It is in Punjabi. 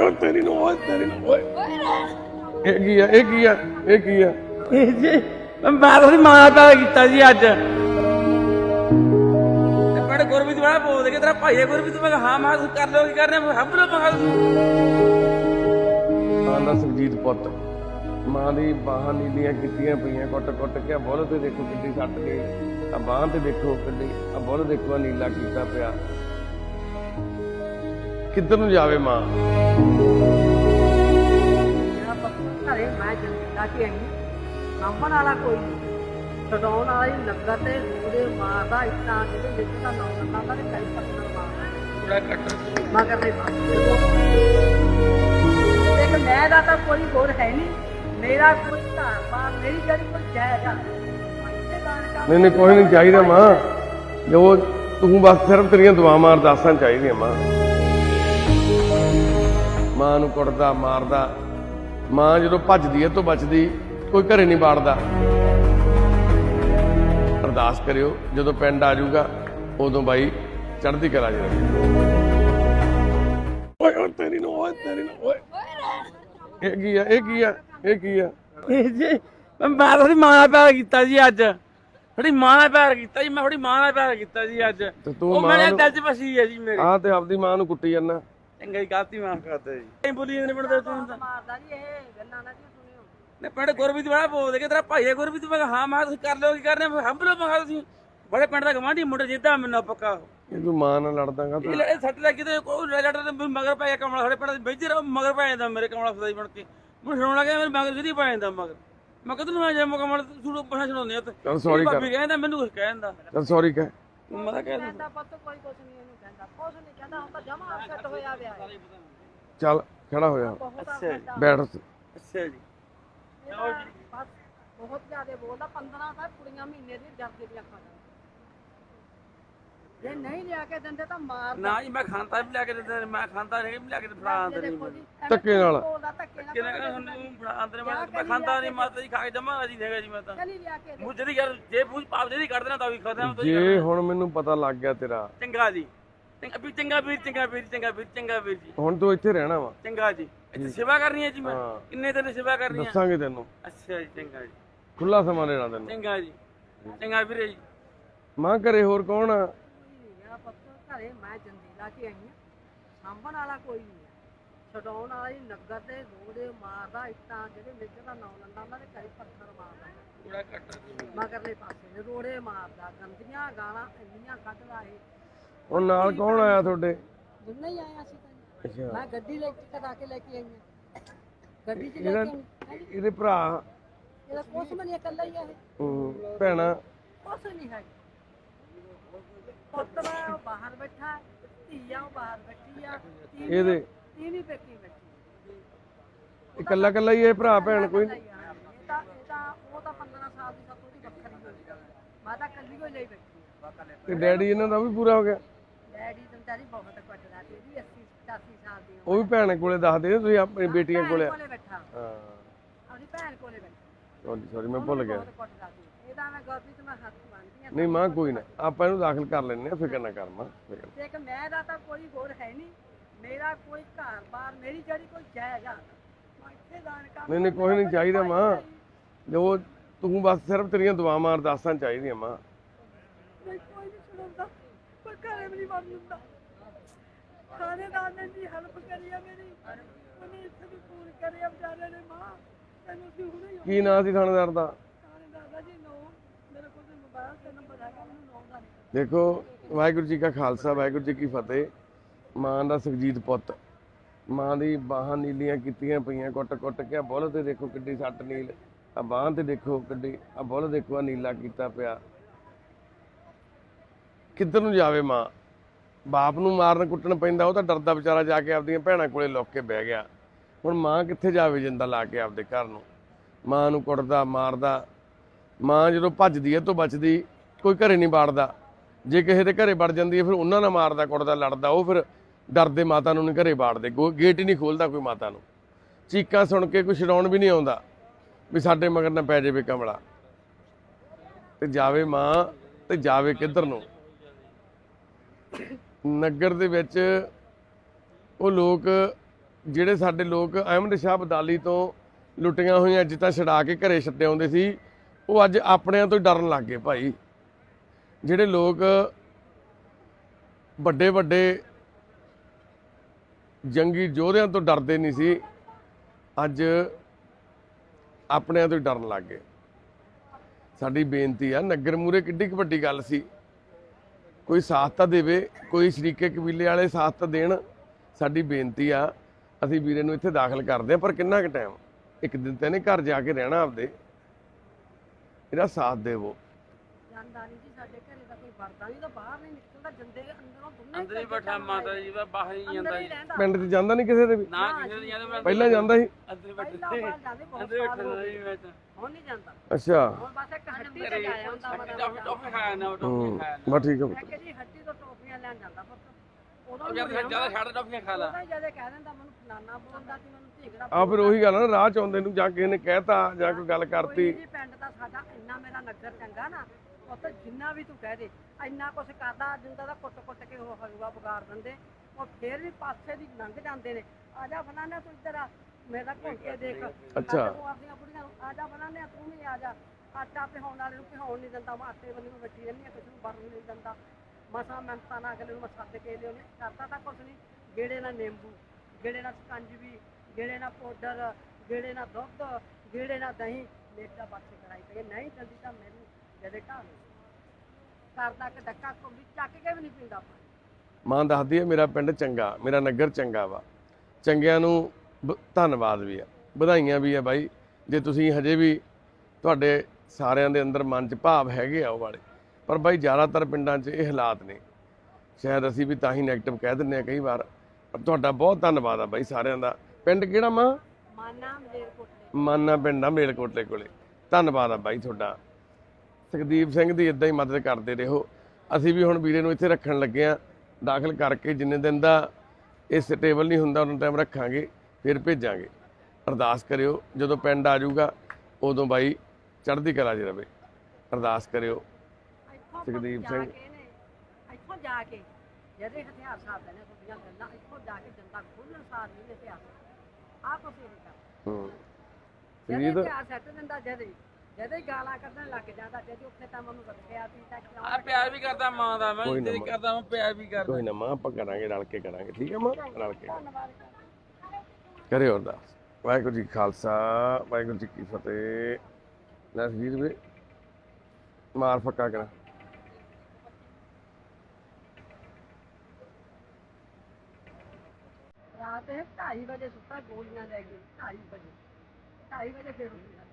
ਓਏ ਤੇਰੀ ਨੂੰ ਓਏ ਤੇਰੀ ਨੂੰ ਓਏ ਇਹ ਕੀ ਆ ਇਹ ਕੀ ਆ ਇਹ ਕੀ ਆ? ਇਹ ਜੀ ਮੈਂ ਮਾਂ ਦਾ ਕੀਤਾ ਜੀ ਅੱਜ। ਤੇ ਬੜੇ ਗੁਰਬੀਤ ਵਾਲਾ ਬੋਲ ਕੇ ਤੇਰਾ ਭਾਈ ਹੈ ਗੁਰਬੀਤ ਮੈਂ ਕਿਹਾ ਹਾਂ ਮੈਂ ਕਰ ਲਓ ਕੀ ਕਰਨੇ ਮੈਂ ਹੱਬ ਲੋ ਮੈਂ ਕਿਹਾ ਤੁਸੀਂ ਮਾਂ ਦਾ ਸੁਰਜੀਤ ਪੁੱਤ। ਮਾਂ ਦੀ ਬਾਹਾਂ ਨੀਲੀਆਂ ਕੀਤੀਆਂ ਪਈਆਂ ਕੁੱਟ ਕੁੱਟ ਕੇ ਬੁੱਲ ਤੇ ਦੇਖੋ ਕਿੱਡੀ ਸੱਟ ਗਈ। ਆ ਬਾਹਾਂ ਤੇ ਦੇਖੋ ਕਿੱਡੀ ਆ ਬੁੱਲ ਦੇਖੋ ਨੀਲਾ ਕੀਤਾ ਪਿਆ। ਕਿੱਧਰ ਨੂੰ ਜਾਵੇ ਮਾਂ? ਮੇਰਾ ਪੱਤਰ ਘਰੇ ਮੈਂ ਜੰਦਾ ਕਿ ਆਈ ਨੰਬਰ ਵਾਲਾ ਕੋਈ ਨਹੀਂ। ਛਡਾਉਣ ਵਾਲਾ ਹੀ ਨਗਰ ਤੇ ਉਹਦੇ ਮਾਰਦਾ ਇਤਾਂ ਜਿਹਦੇ ਵਿੱਚ ਦਾ ਨਾਮ ਨੰਬਰ ਤੇ ਕਈ ਪੱਤਰ ਮਾਰਦਾ ਬੜਾ ਕੱਟ ਮਗਰ ਦੇ ਦੇਖ ਮੈਂ ਦਾ ਤਾਂ ਕੋਈ ਹੋਰ ਹੈ ਨਹੀਂ। ਮੇਰਾ ਕੋਈ ਘਰ ਬਾਰ ਮੇਰੀ ਜਿਹੜੀ ਕੋਈ ਜਾਇਦਾਦ ਨਹੀਂ ਨਹੀਂ ਕੋਈ ਨਹੀਂ ਚਾਹੀਦਾ ਮਾਂ। ਜੋ ਤੂੰ ਬਸ ਸਿਰਫ ਤੇਰੀਆਂ ਦੁਆਵਾਂ ਅਰਦਾਸਾਂ ਚਾਹੀਦੀਆਂ ਮਾਂ। ਮਾਂ ਨੂੰ ਕੁੱਟਦਾ ਮਾਰਦਾ। ਮਾਂ ਜਦੋਂ ਭੱਜਦੀ ਹੈ ਤੋਂ ਬਚਦੀ ਕੋਈ ਘਰੇ ਨਹੀਂ ਬਾੜਦਾ। ਅਰਦਾਸ ਕਰਿਓ ਜਦੋਂ ਪਿੰਡ ਆ ਜਾਊਗਾ ਉਦੋਂ ਬਾਈ ਚੜ੍ਹਦੀ ਕਲਾ ਜੀ ਓਏ ਓਏ ਤੇਰੀ ਨੂੰ ਓਏ ਤੇਰੀ ਨੂੰ ਓਏ। ਇਹ ਕੀ ਆ ਇਹ ਕੀ ਆ ਇਹ ਕੀ ਆ? ਇਹ ਜੀ ਮੈਂ ਤਾਂ ਮਾਂ ਦਾ ਪਿਆਰ ਕੀਤਾ ਜੀ ਅੱਜ। ਥੋੜੀ ਮਾਂ ਦਾ ਪਿਆਰ ਕੀਤਾ ਜੀ ਮੈਂ ਥੋੜੀ ਮਾਂ ਦਾ ਪਿਆਰ ਕੀਤਾ ਜੀ ਅੱਜ। ਤੇ ਤੂੰ ਉਹ ਮਾਂ ਮੇਰੇ ਨੂੰ- ਦਿਲ 'ਚ ਵਸੀ ਹੈ ਜੀ ਮੇਰੇ। ਆ ਤੇ ਆਪਦੀ ਮਾਂ ਨੂੰ ਕੁੱਟੀ ਜਾਂਦਾ। ਚੰਗਾ ਹੀ ਗਲਤੀ ਮਾਫ ਕਰਦਾ ਜੀ। ਨਹੀਂ ਬੋਲੀ ਨਹੀਂ ਬਣਦਾ ਤੂੰ ਤਾਂ। ਮਾਰਦਾ ਜੀ ਇਹ ਗੱਲਾਂ ਨਾ ਜੀ ਸੁਣਿਓ। ਨੇ ਪਿੰਡ ਗੁਰਬੀਤ ਵਾਲਾ ਬੋਲ ਕੇ ਤੇਰਾ ਭਾਈ ਹੈ ਗੁਰਬੀਤ ਮੈਂ ਕਿਹਾ ਹਾਂ ਮੈਂ ਤੁਸੀਂ ਕਰ ਲਓ ਕੀ ਕਰਨੇ ਹੱਬ ਲੋ ਮੈਂ ਕਿਹਾ ਤੁਸੀਂ। ਬੜੇ ਪਿੰਡ ਦਾ ਗਵਾਂਢੀ ਮੁੰਡਾ ਜਿੱਦਾਂ ਮੈਨੂੰ ਪੱਕਾ ਇਹ ਤੂੰ ਮਾਂ ਨਾਲ ਲੜਦਾਗਾ ਇਹ ਤੂੰ ਲੜੇ ਸੱਟ ਲੱਗੀ ਤੇ ਕੋਈ ਲੜਦਾ ਤੇ ਮੈਨੂੰ ਮਗਰ ਪੈ ਗਿਆ ਕਮਲਾ ਸਾਡੇ ਪਿੰਡ ਦੇ ਵਿੱਚ ਰੋ ਮਗਰ ਪੈ ਜਾਂਦਾ ਮੇਰੇ ਕਮਲਾ ਸਦਾਈ ਬਣ ਕੇ। ਮੈਨੂੰ ਸੁਣਨ ਲੱਗਿਆ ਮੇਰੇ ਮਗਰ ਜਿਹਦੀ ਪੈ ਜਾਂਦਾ ਮਗਰ। ਮੈਂ ਕਿਹਾ ਤੈਨੂੰ ਮੈਂ ਜੇ ਕਮਲਾ ਸੁਣੋ ਪਛਾ ਸੁਣਾਉਂਦੇ ਆ ਤੇ ਚੱਲ ਸੌਰੀ ਕਰ। ਭਾਬੀ ਕਹਿੰਦਾ ਮੈਨੂੰ ਕੁਝ ਕਹਿੰਦਾ ਚੱਲ ਸੌਰੀ ਕਹਿ। ਮੈਂ ਤਾਂ ਕਹਿੰਦਾ ਕਹਿੰਦਾ ਪੁੱਤ ਕੋਈ ਕੁਛ ਨਹੀਂ ਕਹਿੰਦਾ ਕੁਛ ਨਹੀਂ ਕਹਿੰਦਾ ਹੁਣ ਤਾਂ ਜਮਾ ਅਪਸੈਟ ਹੋਇਆ ਪਿਆ ਹੈ ਚੱਲ ਖੜਾ ਹੋਇਆ। ਬਹੁਤ ਅੱਛਾ ਜੀ। upset ਆ। ਬੈਠ। ਅੱਛਾ ਜੀ। ਇਹਦਾ ਬਸ ਬਹੁਤ ਜ਼ਿਆਦਾ ਬੋਲਦਾ 15 ਤਾਂ ਕੁੜੀਆਂ ਮਹੀਨੇ ਦੀ ਜਰਦੇ ਦੀਆਂ ਖਾ ਜਾਂਦੀਆਂ ਜੇ ਨਹੀਂ ਲਿਆ ਕੇ ਦਿੰਦੇ ਤਾਂ ਮਾਰ ਨਾ ਜੀ ਮੈਂ ਖਾਂਦਾ ਵੀ ਲਿਆ ਕੇ ਦਿੰਦਾ ਮੈਂ ਖਾਂਦਾ ਨਹੀਂ ਵੀ ਲਿਆ ਕੇ ਫੜਾ ਆਂਦੇ ਨਹੀਂ ਧੱਕੇ ਨਾਲ। ਬੋਲਦਾ ਧੱਕੇ ਨਾਲ ਕਿਹਨੇ ਕਹਿੰਦਾ ਤੁਹਾਨੂੰ ਫੜਾ ਆਂਦੇ ਮੈਂ ਮੈਂ ਖਾਂਦਾ ਨਹੀਂ ਮਾਤਾ ਜੀ ਖਾ ਕੇ ਜਮਾ ਰਾਜੀ ਹੈਗਾ ਜੀ ਮੈਂ ਤਾਂ। ਚਲੀ ਲਿਆ ਕੇ ਦੇ। ਮੂੰਹ ਜਿਹੜੀ ਗੱਲ ਜੇ ਮੂੰਹ 'ਚ ਪਾਪ ਜਿਹੜੀ ਕੱਢ ਦੇਣਾ ਤਾਂ ਵੀ ਖਾਦਾ ਮੈਂ ਤਾਂ ਜੀ ਜੇ ਹੁਣ ਮੈਨੂੰ ਪਤਾ ਲੱਗ ਗਿਆ ਤੇਰਾ। ਚੰਗਾ ਜੀ। ਚੰਗਾ ਵੀ ਚੰਗਾ ਵੀਰ ਚੰਗਾ ਵੀਰ ਚੰਗਾ ਵੀਰ ਚੰਗਾ ਵੀਰ ਜੀ। ਹੁਣ ਤੂੰ ਇੱਥੇ ਰਹਿਣਾ ਵਾ। ਚੰਗਾ ਜੀ। ਇੱਥੇ ਸੇਵਾ ਕਰਨੀ ਹੈ ਜੀ ਮੈਂ? ਹਾਂ। ਕਿੰਨੇ ਦਿਨ ਸੇਵਾ ਕਰਨੀ ਹੈ? ਦੱਸਾਂਗੇ ਤੈਨੂੰ। ਅੱਛਾ ਜੀ ਚੰਗਾ ਜੀ। ਖੁੱਲਾ ਸਮਾਂ ਦੇਣਾ ਤੈਨੂੰ। ਚੰਗਾ ਜੀ। ਚੰਗਾ ਵੀਰੇ ਜੀ। ਮਾਂ ਘਰੇ ਹੋਰ ਕੌਣ ਆ? ਮੇਰਾ ਪੁੱਤ ਘਰੇ ਮੈਂ ਜੰਦੀ ਲਾ ਕੇ ਆਈ ਹਾਂ। ਸਾਂਭਣ ਵਾਲਾ ਕੋਈ ਨਹੀਂ ਹੈ। ਛਡਾਉਣ ਵਾਲਾ ਹੀ ਨਗਰ ਤੇ ਰੋੜੇ ਮਾਰਦਾ ਇੱਟਾਂ ਜਿਹੜੇ ਵਿੱਚ ਦਾ ਨਾਂ ਲੰਦਾ ਉਹਨਾਂ ਦੇ ਕਈ ਪੱਥਰ ਮਾਰਦਾ। ਥੋੜਾ ਘੱਟ ਮਗਰਲੇ ਪਾਸੇ ਨੇ ਰੋੜੇ ਮਾਰਦਾ। ਗੰਦੀਆਂ ਗਾਲਾਂ ਇੰਨੀਆਂ ਕੱਢਦਾ ਇਹ। ਹੁਣ ਨਾਲ ਕੌਣ ਆਇਆ ਤੁਹਾਡੇ? ਦੋਨੇ ਹੀ ਆਇਆ ਸੀ ਅੱਛਾ। ਮੈਂ ਗੱਡੀ ਲੈ ਕੇ ਲੈ ਕੇ ਆਈ ਹਾਂ। ਗੱਡੀ 'ਚ ਲੈ ਇਹਦਾ ਕੇ ਆਈ ਹਾਂਜੀ, ਇਹਦੇ ਭਰਾ? ਇਹਦਾ ਕੁਛ ਵੀ ਨਹੀਂ ਇਕੱਲਾ ਹੀ ਆ ਇਹ। ਹਮ, ਭੈਣਾ? ਕੁਛ ਨਹੀਂ ਹੈ ਪੁੱਤ ਵਾ ਉਹ ਬਾਹਰ ਬੈਠਾ ਹੈ, ਧੀ ਆ ਉਹ ਬਾਹਰ ਬੈਠੀ ਆ ਤੀਵੀਂ- ਇਹਦੇ? ਤੀਵੀਂ ਪੇਕੀ ਬੈਠੀ। ਇਕੱਲਾ ਇਕੱਲਾ ਹੀ ਇਹ ਭਰਾ ਭੈਣ ਕੋਈ? ਇਹ ਤਾਂ ਇਹ ਤਾਂ ਉਹ ਤਾਂ 15 ਸਾਲ ਦੀ ਸਭ ਤੋਂ ਦੀ ਵੱਖਰੀ ਹੋਈ ਮੈਂ ਤਾਂ ਕੱਲੀ ਹੋਈ ਲਈ ਬੈਠੀ। ਤੇ ਡੈਡੀ ਇਹਨਾਂ ਦਾ ਵੀ ਪੂਰਾ ਹੋ ਗਿਆ? ਡੈਡੀ ਤਾਂ ਤੇਰੀ ਬਹੁਤ ਕੁੱਟਦਾ ਸੀ ਇਹਦੀ 80 85 ਸਾਲ ਦੀ ਉਹ ਵੀ ਭੈਣ ਕੋਲੇ ਦੱਸਦੇ ਨੇ ਤੁਸੀਂ ਆਪਣੀ ਬੇਟੀਆਂ ਕੋਲੇ। ਕੋਲੇ ਬੈਠਾ। ਹਾਂ। ਆਪਣੀ ਭੈਣ ਕੋਲੇ ਬੈਠਾ। ਸੌਰੀ ਸੌਰੀ ਮੈਂ ਭੁੱਲ ਗਿਆ। ਬਹੁਤ ਕੁੱਟਦਾ ਸੀ ਇਹਦਾ ਮੈਂ ਗਲਤੀ ਤੇ ਮੈਂ ਹੱਥ ਬੰਨਦੀ ਆ ਨਹੀਂ ਮਾਂ ਕੋਈ ਨਾ। ਆਪਾਂ ਇਹਨੂੰ ਦਾਖਲ ਕਰ ਲੈਣੇ ਆ ਫਿਕਰ ਨਾ ਕਰ ਮਾਂ ਫਿਕਰ ਨਾ। ਦੇਖ ਮੈਂ ਦਾ ਤਾਂ ਕੋਈ ਹੋਰ ਹੈ ਨਹੀਂ। ਮੇਰਾ ਕੋਈ ਘਰ ਬਾਰ ਮੇਰੀ ਜਿਹੜੀ ਕੋਈ ਜਾਇਦਾਦ ਮੈਂ ਇੱਥੇ ਦਾਨ ਕਰ ਨਹੀਂ ਨਹੀਂ ਕੋਈ ਨਹੀਂ ਚਾਹੀਦਾ ਮਾਂ। ਜੋ। ਤੂੰ ਬਸ ਸਿਰਫ ਤੇਰੀਆਂ ਦੁਆਵਾਂ ਅਰਦਾਸਾਂ ਚਾਹੀਦੀਆਂ ਮਾਂ। ਕੋਈ ਨਹੀਂ ਸੁਣਦਾ ਕੋਈ ਘਰੇ ਵੀ ਨਹੀਂ ਵੜ ਥਾਣੇਦਾਰ ਨੇ ਜੀ ਹੈਲਪ ਕਰੀ ਆ ਮੇਰੀ। ਉਹਨੇ ਇੱਥੇ ਵੀ ਫੋਨ ਕਰਿਆ ਵਿਚਾਰੇ ਨੇ ਮਾਂ ਤੈਨੂੰ ਅਸੀਂ ਹੁਣੇ ਹੀ ਕੀ ਨਾਂ ਸੀ ਥਾਣੇਦਾਰ ਦਾ? ਥਾਣੇਦਾਰ ਦਾ ਜੀ ਨੋ। ਮੇਰੇ ਕੋਲ ਤੇ ਮੋਬਾਈਲ ਤੇ ਨੰਬਰ ਹੈਗਾ ਮੈਨੂੰ ਨੋ ਦਾ ਨਹੀਂ ਦੇਖੋ ਵਾਹਿਗੁਰੂ ਜੀ ਕਾ ਖਾਲਸਾ ਵਾਹਿਗੁਰੂ ਜੀ ਕੀ ਫਤਿਹ। ਮਾਂ ਦਾ ਸੁਖਜੀਤ ਪੁੱਤ। ਮਾਂ ਦੀ ਬਾਹਾਂ ਨੀਲੀਆਂ ਕੀਤੀਆਂ ਪਈਆਂ ਕੁੱਟ ਕੁੱਟ ਕੇ ਬੁੱਲ ਤੇ ਦੇਖੋ ਕਿੱਡੀ ਸੱਟ ਨੀਲ। ਆ ਬਾਹਾਂ ਤੇ ਦੇਖੋ ਕਿੱਡੀ ਆ ਬੁੱਲ ਦੇਖੋ ਆ ਨੀਲਾ ਕੀਤਾ ਪਿਆ। ਕਿੱਧਰ ਨੂੰ ਜਾਵੇ ਮਾਂ? ਬਾਪ ਨੂੰ ਮਾਰਨ ਕੁੱਟਣ ਪੈਂਦਾ, ਉਹ ਤਾਂ ਡਰਦਾ ਵਿਚਾਰਾ ਜਾ ਕੇ ਆਪਦੀਆਂ ਭੈਣਾਂ ਕੋਲੇ ਲੁੱਕ ਕੇ ਬਹਿ ਗਿਆ। ਹੁਣ ਮਾਂ ਕਿੱਥੇ ਜਾਵੇ ਜਿੰਦਾ ਲਾ ਕੇ ਆਪਦੇ ਘਰ ਨੂੰ? ਮਾਂ ਨੂੰ ਕੁੱਟਦਾ, ਮਾਰਦਾ। ਮਾਂ ਜਦੋਂ ਭੱਜਦੀ ਹੈ ਤੋਂ ਬਚਦੀ, ਕੋਈ ਘਰੇ ਨਹੀਂ ਬਾੜਦਾ। ਜੇ ਕਿਸੇ ਦੇ ਘਰੇ ਵੜ ਜਾਂਦੀ ਹੈ, ਫਿਰ ਉਹਨਾਂ ਨਾਲ ਮਾਰਦਾ, ਕੁੱਟਦਾ, ਲੜਦਾ। ਉਹ ਫਿਰ ਡਰਦੇ ਮਾਤਾ ਨੂੰ ਨਹੀਂ ਘਰੇ ਬਾੜਦੇ। ਗੋ- ਗੇਟ ਹੀ ਨਹੀਂ ਖੋਲਦਾ ਕੋਈ ਮਾਤਾ ਨੂੰ। ਚੀਕਾਂ ਸੁਣ ਕੇ ਕੋਈ ਛਡਾਉਣ ਵੀ ਨਹੀਂ ਆਉਂਦਾ ਵੀ ਸਾਡੇ ਮਗਰ ਨਾ ਪੈ ਜਾਵੇ ਕਮਲਾ। ਤੇ ਜਾਵੇ ਮਾਂ ਤੇ ਜਾਵੇ ਕਿੱਧਰ ਨੂੰ? ਨਗਰ ਦੇ ਵਿੱਚ ਉਹ ਲੋਕ, ਜਿਹੜੇ ਸਾਡੇ ਲੋਕ ਅਹਿਮਦ ਸ਼ਾਹ ਬਦਾਲੀ ਤੋਂ ਲੁੱਟੀਆਂ ਹੋਈਆਂ ਜਿੱਤਾਂ ਛਡਾ ਕੇ ਘਰੇ ਛੱਡੇ ਆਉਂਦੇ ਸੀ, ਉਹ ਅੱਜ ਆਪਣਿਆਂ ਤੋਂ ਹੀ ਡਰਨ ਲੱਗ ਗਏ ਭਾਈ। ਜਿਹੜੇ ਲੋਕ ਵੱਡੇ ਵੱਡੇ ਜੰਗੀ ਯੋਧਿਆਂ ਤੋਂ ਡਰਦੇ ਨਹੀਂ ਸੀ, ਅੱਜ ਆਪਣਿਆਂ ਤੋਂ ਹੀ ਡਰਨ ਲੱਗ ਗਏ। ਸਾਡੀ ਬੇਨਤੀ ਆ, ਨਗਰ ਮੂਰੇ ਕਿੱਡੀ ਕੁ ਵੱਡੀ ਗੱਲ ਸੀ। ਕੋਈ ਸਾਥ ਤਾਂ ਦੇਵੇ, ਕੋਈ ਸ਼ਰੀਕੇ ਕਬੀਲੇ ਵਾਲੇ ਸਾਥ ਤਾਂ ਦੇਣ, ਸਾਡੀ ਬੇਨਤੀ ਆ, ਅਸੀਂ ਵੀਰੇ ਨੂੰ ਇੱਥੇ ਦਾਖਲ ਕਰਦੇ ਆ, ਪਰ ਕਿੰਨਾ ਕੁ ਟਾਈਮ ਇੱਕ ਦਿਨ ਤਾਂ ਨਹੀਂ ਘਰ ਜਾ ਕੇ ਰਹਿਣਾ ਆਪਦੇ। ਇਹਦਾ ਸਾਥ ਦੇਵੋ। ਜੀ ਸਾਡੇ ਘਰੇ ਦਾ ਕੋਈ ਵਰਦਾ ਨਹੀਂ ਤਾਂ ਬਾਹਰ ਨਹੀਂ ਨਿਕਲਦਾ ਜੰਦੇ ਅੰਦਰੋਂ ਦੁੰਨੇ ਅੰਦਰ ਹੀ ਬੈਠਾ ਮਾਤਾ ਜੀ ਬਸ ਬਾਹਰ ਹੀ ਜਾਂਦਾ ਅੰਦਰ ਹੀ ਜੀ। ਰਹਿੰਦਾ। ਪਿੰਡ 'ਚ ਜਾਂਦਾ ਨਹੀਂ ਕਿਸੇ ਦੇ ਵੀ? ਨਾ ਕਿਸੇ ਦੇ ਜਾਂਦੇ ਮੈਂ ਪਹਿਲਾਂ ਜਾਂਦਾ ਸੀ। ਅੰਦਰ ਹੀ ਬੈਠੇ ਅੰਦਰ ਹੋ ਬੈਠੇ ਜੀ ਮੈਂ ਤਾਂ। ਹੁਣ ਨਹੀਂ ਜਾਂਦਾ। ਅੱਛਾ। ਹੁਣ ਬਸ ਇੱਕ ਹੱਡੀ ਤੇ ਜਾਇਆ ਹੁੰਦਾ ਟੋਫੀ ਮਤਲਬ ਟੋਫੀ ਖਾਇਆ ਨਾ ਹੂੰ ਟੋਫੀ ਖਾਇਆ ਨਾ ਬਸ ਠੀਕ ਮੈਂ ਕਿ ਜੀ ਹੱਡੀ ਤੋਂ ਟੋਪੀਆਂ ਲੈਣ ਜਾਂਦਾ ਪੁੱਤ। ਉਦੋਂ ਉਹ ਵੀ ਜਦ ਜ਼ਿਆਦਾ ਛੱਡ ਟੋਫੀਆਂ ਖਾ ਲਾ। ਉਹਦਾ ਜਦੇ ਕਹਿ ਦਿੰਦਾ ਮੈਨੂੰ ਫਲਾਨਾ ਬੋਲਦਾ ਸੀ ਮੈਨੂੰ ਆ ਫਿਰ ਉਹੀ ਗੱਲ ਆ ਨਾ ਰਾਹ ਚ ਆਉਂਦੇ ਨੂੰ ਜਾਂ ਕਿਸੇ ਨੇ ਕਹਿਤਾ ਜਾਂ ਕੋਈ ਗੱਲ ਕਰਤੀ। ਜੀ ਪਿੰਡ ਦਾ ਸਾਡਾ ਇੰਨਾ ਮੇਰਾ ਨਗਰ ਚੰਗਾ ਨਾ ਪੁੱਤ ਜਿੰਨਾ ਵੀ ਤੂੰ ਕਹਿ ਦੇ ਇੰਨਾ ਕੁਛ ਕਰਦਾ ਜਿੰਦਾ ਦਾ ਕੁੱਟ ਕੁੱਟ ਕੇ ਉਹ ਹਲਵਾ ਵਿਗਾੜ ਦਿੰਦੇ। ਉਹ ਫੇਰ ਵੀ ਪਾਸੇ ਦੀ ਲੰਘ ਜਾਂਦੇ ਨੇ। ਆ ਜਾ ਫਲਾਣਾ ਤੂੰ ਇੱਧਰ ਆ। ਮੇਰਾ ਘੁੰਮ ਕੇ ਦੇਖ। ਅੱਛਾ। ਤੂੰ ਆਪਣੀਆਂ ਬੁੜੀਆਂ ਨੂੰ ਆ ਜਾ ਫਲਾਣਾ ਤੂੰ ਵੀ ਆ ਜਾ। ਆਟਾ ਪਿਹਾਉਣ ਵਾਲੇ ਨੂੰ ਪਿਹਾਉਣ ਨਹੀਂ ਦਿੰਦਾ। ਮੈਂ ਆਟੇ ਵਾਲੀ ਨੂੰ ਬੱਟੀ ਰਹਿੰਦੀ ਆ ਕਿਸੇ ਨੂੰ ਬਰਨ ਨਹੀਂ ਦਿੰਦਾ। ਮਸਾਂ ਮਿਹਨਤਾਂ ਨਾਲ ਅਗਲੇ ਨੂੰ ਮੈਂ ਸੱਦ ਕੇ ਲਿਆਉਂਦੀ ਕਰਦਾ ਤਾਂ ਕੁਛ ਨਹੀਂ ਗੇੜੇ ਨਾਲ ਨਿੰਬੂ ਗੇੜੇ ਨਾਲ ਸਕੰਜਵੀ ਗੇੜੇ ਨਾਲ ਪਾਊਡਰ ਗੇੜੇ ਨਾਲ ਦੁੱਧ ਗੇੜੇ ਨਾਲ ਦਹੀਂ। ਮੇਰਾ ਬਾਕੀ ਕਰਾਈ ਪਈ ਨਹੀਂ ਜਲਦੀ ਤਾਂ ਮੈਨੂੰ ਜਦੇ ਢਾਹ ਲਓ ਕਰਦਾ ਕਿ ਡੱਕਾ ਕੋਈ ਚੱਕ ਕੇ ਵੀ ਨਹੀਂ ਪੀਂਦਾ ਪਾਣੀ ਮਾਂ ਦੱਸਦੀ ਹੈ ਮੇਰਾ ਪਿੰਡ ਚੰਗਾ ਮੇਰਾ ਨਗਰ ਚੰਗਾ ਵਾ। ਚੰਗਿਆਂ ਨੂੰ ਧੰਨਵਾਦ ਵੀ ਆ ਵਧਾਈਆਂ ਵੀ ਆ ਬਾਈ। ਜੇ ਤੁਸੀਂ ਹਜੇ ਵੀ ਤੁਹਾਡੇ ਸਾਰਿਆਂ ਦੇ ਅੰਦਰ ਮਨ 'ਚ ਭਾਵ ਹੈਗੇ ਆ ਉਹ ਵਾਲੇ ਪਰ ਬਾਈ ਜ਼ਿਆਦਾਤਰ ਪਿੰਡਾਂ 'ਚ ਇਹ ਹਾਲਾਤ ਨੇ। ਸ਼ਾਇਦ ਅਸੀਂ ਵੀ ਤਾਂ ਹੀ ਨੈਗੇਟਿਵ ਕਹਿ ਦਿੰਦੇ ਆ ਕਈ ਵਾਰ। ਪਰ ਤੁਹਾਡਾ ਬਹੁਤ ਧੰਨਵਾਦ ਆ ਬਾਈ ਸਾਰਿਆਂ ਦਾ। ਪਿੰਡ ਕਿਹੜਾ ਮਾਂ? ਮਾਨਾ ਮਲੇਰਕੋਟਲੇ। ਮਾਨਾ ਪਿੰਡ ਆ ਮੇਲਕੋਟਲੇ ਕੋਲੇ। ਧੰਨਵਾਦ ਆ ਬਾਈ ਤੁਹਾਡਾ। ਸੁਖਦੀਪ ਸਿੰਘ ਦੀ ਇਦਾਂ ਹੀ ਮਦਦ ਕਰਦੇ ਰਹੋ। ਅਸੀਂ ਵੀ ਹੁਣ ਵੀਰੇ ਨੂੰ ਇੱਥੇ ਰੱਖਣ ਲੱਗੇ ਆ ਦਾਖਲ ਕਰਕੇ ਜਿੰਨੇ ਦਿਨ ਦਾ ਇਹ ਸਟੇਬਲ ਨਹੀਂ ਹੁੰਦਾ ਉਹਨਾਂ ਟਾਈਮ ਰੱਖਾਂਗੇ ਫਿਰ ਭੇਜਾਂਗੇ। ਅਰਦਾਸ ਕਰਿਓ ਜਦੋਂ ਪਿੰਡ ਆ ਜਾਊਗਾ ਉਦੋਂ ਬਾਈ ਚੜ੍ਹਦੀ ਕਲਾ 'ਚ ਰਵੇ। ਅਰਦਾਸ ਕਰਿਓ। ਸੁਖਦੀਪ ਸਿੰਘ। ਇੱਥੋਂ ਜਾ ਕੇ ਜਿਹਦੇ ਹਥਿਆਰ ਸਾਧਦੇ ਨੇ ਤੁਹਾਡੀਆਂ ਗੱਲਾਂ ਇੱਥੋਂ ਜਾ ਕੇ ਜਨਤਾ ਖੁੱਲ੍ਹਣ ਸਾਰ ਨਹੀਂ ਹਥਿਆਰ ਆ। ਕੁਛ ਇਹ ਕਰ ਹੂੰ। ਸਰੀਰ ਹਥਿਆਰ ਸੱਟ ਦਿੰਦਾ ਜਦੇ ਜਦੇ ਹੀ ਗਾਲਾਂ ਕੱਢਣ ਲੱਗ ਜਾਂਦਾ ਜਦੇ ਉੱਥੇ ਤਾਂ ਮੈਨੂੰ ਰੱਖਿਆ ਸੀ ਤਾਂ ਕਿਉਂ ਆ ਪਿਆਰ ਵੀ ਕਰਦਾ ਮਾਂ ਦਾ ਮੈਂ ਕੋਈ ਨਾ ਜੇ ਮਾਂ। ਕਰਦਾ ਮੈਂ ਪਿਆਰ ਵੀ ਕਰਦਾ। ਕੋਈ ਨਾ ਮਾਂ ਆਪਾਂ ਕਰਾਂਗੇ ਰਲ ਕੇ ਕਰਾਂਗੇ ਠੀਕ ਹੈ ਮਾਂ? ਰਲ ਕੇ। ਧੰਨਵਾਦ ਕਰਿਓ ਅਰਦਾਸ। ਵਾਹਿਗੁਰੂ ਜੀ ਕਾ ਖਾਲਸਾ ਵਾਹਿਗੁਰੂ ਜੀ ਕੀ ਫਤਿਹ। ਲੈ ਵੀਰ ਵੇ ਮਾਰ ਫੱਕਾ ਕਰਾਂ। ਰਾਤ ਇਹ 2:30 ਵਜੇ ਸੁੱਤਾ ਗੋਲੀਆਂ ਲੈ ਗਈ 2:30 ਵਜੇ। 2:30 ਵਜੇ ਫਿਰ ਉੱਠ ਗਿਆ।